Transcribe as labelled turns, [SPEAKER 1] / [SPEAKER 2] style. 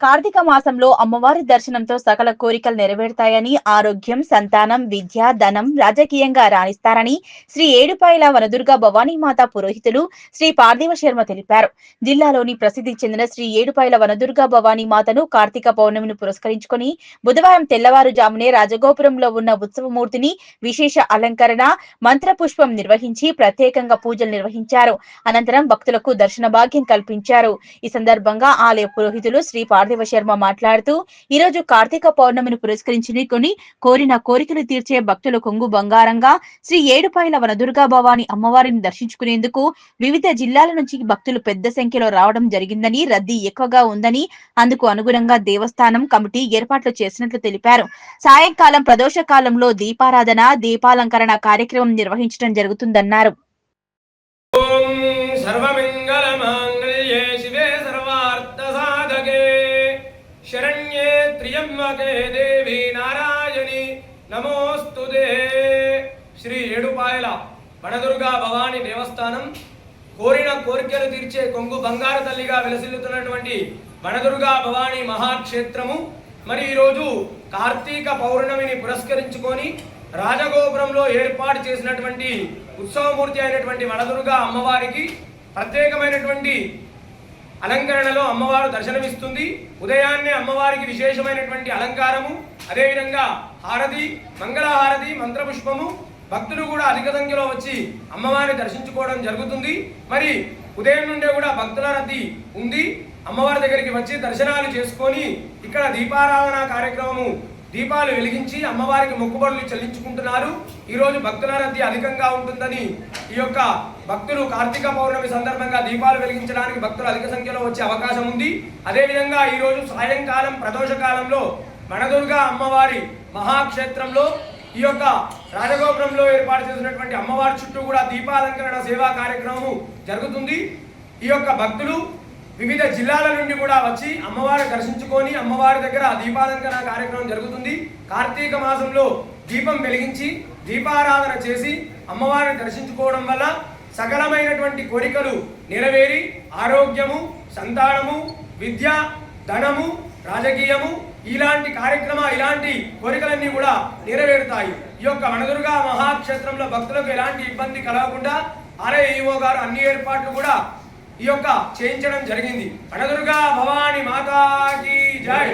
[SPEAKER 1] కార్తీక మాసంలో అమ్మవారి దర్శనంతో సకల కోరికలు నెరవేరుతాయని ఆరోగ్యం సంతానం విద్య ధనం రాజకీయంగా రాణిస్తారని శ్రీ ఏడుపాయల వనదుర్గ భవానీమాత పురోహితులు శ్రీ పార్థివ శర్మ తెలిపారు. జిల్లాలోని ప్రసిద్ధి చెందిన శ్రీ ఏడుపాయల వనదుర్గ భవానీ మాతను కార్తీక పౌర్ణమిని పురస్కరించుకొని బుధవారం తెల్లవారుజామునే రాజగోపురంలో ఉన్న ఉత్సవమూర్తిని విశేష అలంకరణ మంత్రపుష్పం నిర్వహించి ప్రత్యేకంగా పూజలు నిర్వహించారు. అనంతరం భక్తులకు దర్శన భాగ్యం కల్పించారు. ఈ సందర్భంగా ఆలయ పురోహితులు శ్రీ పార్థివ శర్మ మాట్లాడుతూ ఈ రోజు కార్తీక పౌర్ణమిని పురస్కరించుకొని కోరిన కోరికలు తీర్చే భక్తుల కొంగు బంగారంగా శ్రీ ఏడుపాయల వనదుర్గా భవాని అమ్మవారిని దర్శించుకునేందుకు వివిధ జిల్లాల నుంచి భక్తులు పెద్ద సంఖ్యలో రావడం జరిగిందని రద్దీ ఎక్కువగా ఉందని అందుకు అనుగుణంగా దేవస్థానం కమిటీ ఏర్పాట్లు చేసినట్లు తెలిపారు. సాయంకాలం ప్రదోష కాలంలో దీపారాధన దీపాలంకరణ కార్యక్రమం నిర్వహించడం జరుగుతుందన్నారు.
[SPEAKER 2] త్రియంబకే దేవి నారాయణి. నమోస్తుదే శ్రీ ఏడుపాయల వనదుర్గా భవాని దేవస్థానం. కోరిన కోరికలు తీర్చే కొంగు బంగారు తల్లిగా విలసిల్లుతున్నటువంటి బణదుర్గా భవాని మహాక్షేత్రము. మరి ఈరోజు కార్తీక పౌర్ణమిని పురస్కరించుకొని రాజగోపురంలో ఏర్పాటు చేసినటువంటి ఉత్సవమూర్తి అయినటువంటి వనదుర్గా అమ్మవారికి ప్రత్యేకమైనటువంటి అలంకరణలో అమ్మవారు దర్శనమిస్తుంది. ఉదయాన్నే అమ్మవారికి విశేషమైనటువంటి అలంకారము అదేవిధంగా హారతి మంగళహారతి మంత్రపుష్పము. భక్తులు కూడా అధిక సంఖ్యలో వచ్చి అమ్మవారిని దర్శించుకోవడం జరుగుతుంది. మరి ఉదయం నుండే కూడా భక్తుల రద్దీ ఉంది. అమ్మవారి దగ్గరికి వచ్చి దర్శనాలు చేసుకొని ఇక్కడ దీపారాధన కార్యక్రమము దీపాలు వెలిగించి అమ్మవారికి మొక్కుబడులు చెల్లించుకుంటున్నారు. ఈరోజు భక్తుల రద్దీ అధికంగా ఉంటుందని ఈ యొక్క భక్తులు కార్తీక పౌర్ణమి సందర్భంగా దీపాలు వెలిగించడానికి భక్తులు అధిక సంఖ్యలో వచ్చే అవకాశం ఉంది. అదేవిధంగా ఈరోజు సాయంకాలం ప్రదోషకాలంలో మణదుర్గ అమ్మవారి మహాక్షేత్రంలో ఈ యొక్క రాజగోపురంలో ఏర్పాటు చేసినటువంటి అమ్మవారి చుట్టూ కూడా దీపాలంకరణ సేవా కార్యక్రమం జరుగుతుంది. ఈ యొక్క భక్తులు వివిధ జిల్లాల నుండి కూడా వచ్చి అమ్మవారి దర్శించుకొని అమ్మవారి దగ్గర దీపాలంకరణ కార్యక్రమం జరుగుతుంది. కార్తీక మాసంలో దీపం వెలిగించి దీపారాధన చేసి అమ్మవారిని దర్శించుకోవడం వల్ల సకలమైనటువంటి కోరికలు నెరవేరి ఆరోగ్యము సంతానము విద్య ధనము రాజకీయము ఇలాంటి కార్యక్రమ ఇలాంటి కోరికలన్నీ కూడా నెరవేరుతాయి. ఈ యొక్క వనదుర్గా మహాక్షేత్రంలో భక్తులకు ఎలాంటి ఇబ్బంది కలగకుండా ఆర్ఐఈఓ గారు అన్ని ఏర్పాట్లు కూడా ఈ యొక్క చేయించడం జరిగింది. వనదుర్గా భవాని మాతాకి జై.